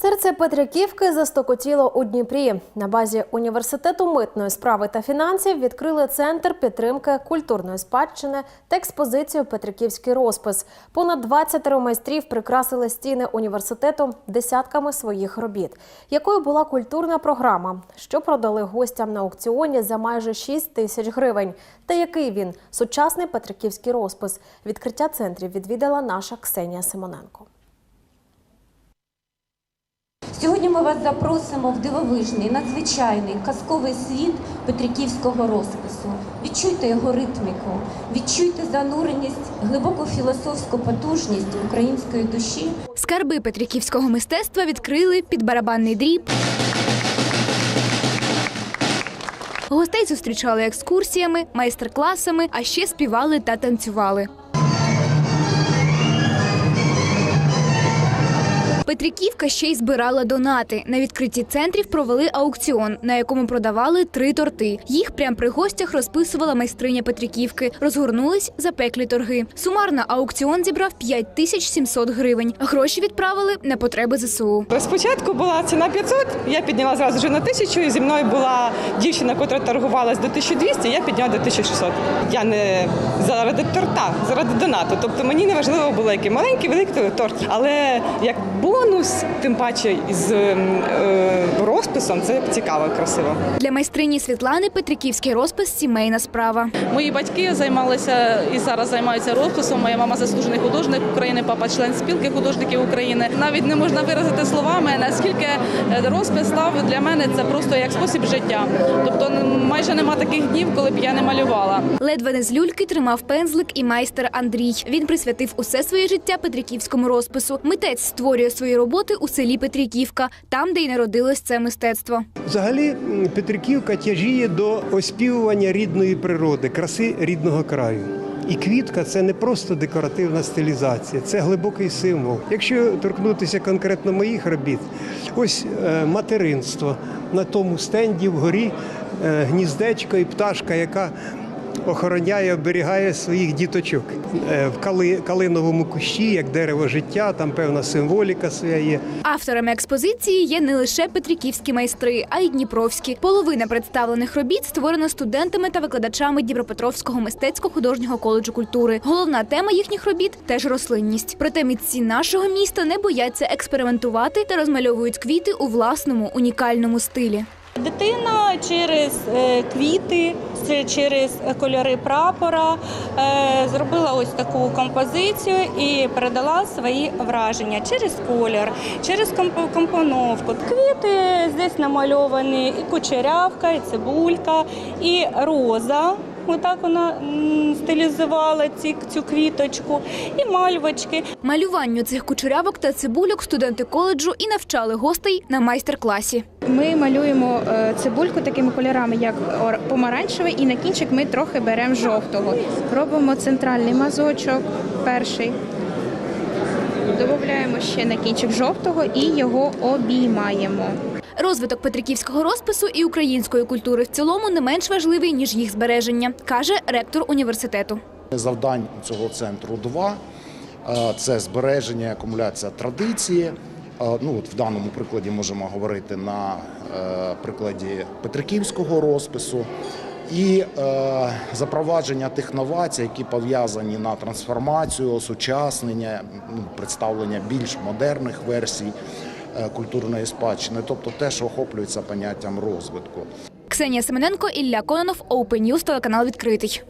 Серце Петриківки застокотіло у Дніпрі. На базі університету митної справи та фінансів відкрили центр підтримки культурної спадщини та експозицію Петриківський розпис. Понад 20 майстрів прикрасили стіни університету десятками своїх робіт. Якою була культурна програма, що продали гостям на аукціоні за майже 6 тисяч гривень, та який він сучасний Петриківський розпис. Відкриття центрів відвідала наша Ксенія Симоненко. Сьогодні ми вас запросимо в дивовижний, надзвичайний казковий світ Петриківського розпису. Відчуйте його ритміку, відчуйте зануреність, глибоку філософську потужність української душі. Скарби петриківського мистецтва відкрили під барабанний дріб. Гостей зустрічали екскурсіями, майстер-класами, а ще співали та танцювали. Петриківка ще й збирала донати. На відкритті центрів провели аукціон, на якому продавали три торти. Їх прямо при гостях розписувала майстриня Петриківки. Розгорнулись запеклі торги. Сумарно аукціон зібрав 5700 гривень. Гроші відправили на потреби ЗСУ. Спочатку була ціна 500, я підняла зразу вже на 1000, і зі мною була дівчина, яка торгувалась до 1200, я підняла до 1600. Я не заради торта, заради донату. Тобто мені не важливо було, який маленький, великий торт. Але як бонус, тим паче із е, розписом, це цікаво, красиво. Для майстрині Світлани Петриківський розпис сімейна справа. Мої батьки займалися і зараз займаються розписом. Моя мама заслужений художник України, папа член спілки художників України. Навіть не можна виразити словами, наскільки е, розпис став для мене це просто як спосіб життя. Тобто майже нема таких днів, коли б я не малювала. Ледве не з люльки тримав пензлик і майстер Андрій. Він присвятив усе своє життя Петриківському розпису. Митець створює свої роботи у селі Петриківка, там, де й народилось це мистецтво. Взагалі Петриківка тяжіє до оспівування рідної природи, краси рідного краю. І квітка це не просто декоративна стилізація, це глибокий символ. Якщо торкнутися конкретно моїх робіт, ось е, материнство на тому стенді вгорі е, гніздечко і пташка, яка охороняє, оберігає своїх діточок. Е, в кали, калиновому кущі, як дерево життя, там певна символіка своя є. Авторами експозиції є не лише петриківські майстри, а й дніпровські. Половина представлених робіт створена студентами та викладачами Дніпропетровського мистецько-художнього коледжу культури. Головна тема їхніх робіт теж рослинність. Проте митці нашого міста не бояться експериментувати та розмальовують квіти у власному унікальному стилі. Дитина через е, квіти, через кольори прапора е, зробила ось таку композицію і передала свої враження через колір, через комп- компоновку. Квіти здесь намальовані і кучерявка, і цибулька, і роза. Отак вона стилізувала ці, цю квіточку, і мальвочки. Малюванню цих кучерявок та цибульок студенти коледжу і навчали гостей на майстер-класі. Ми малюємо е, цибульку такими кольорами, як помаранчевий, і на кінчик ми трохи беремо жовтого. Робимо центральний мазочок, перший. Додаємо ще на кінчик жовтого і його обіймаємо. Розвиток петриківського розпису і української культури в цілому не менш важливий ніж їх збереження, каже ректор університету. Завдань цього центру два: це збереження і акумуляція традиції. Ну от в даному прикладі можемо говорити на е, прикладі Петриківського розпису. І е, запровадження тих новацій, які пов'язані на трансформацію, осучаснення, ну, представлення більш модерних версій культурної спадщини, тобто те, що охоплюється поняттям розвитку. Ксенія Семененко, Ілля Кононов, Open News, телеканал відкритий.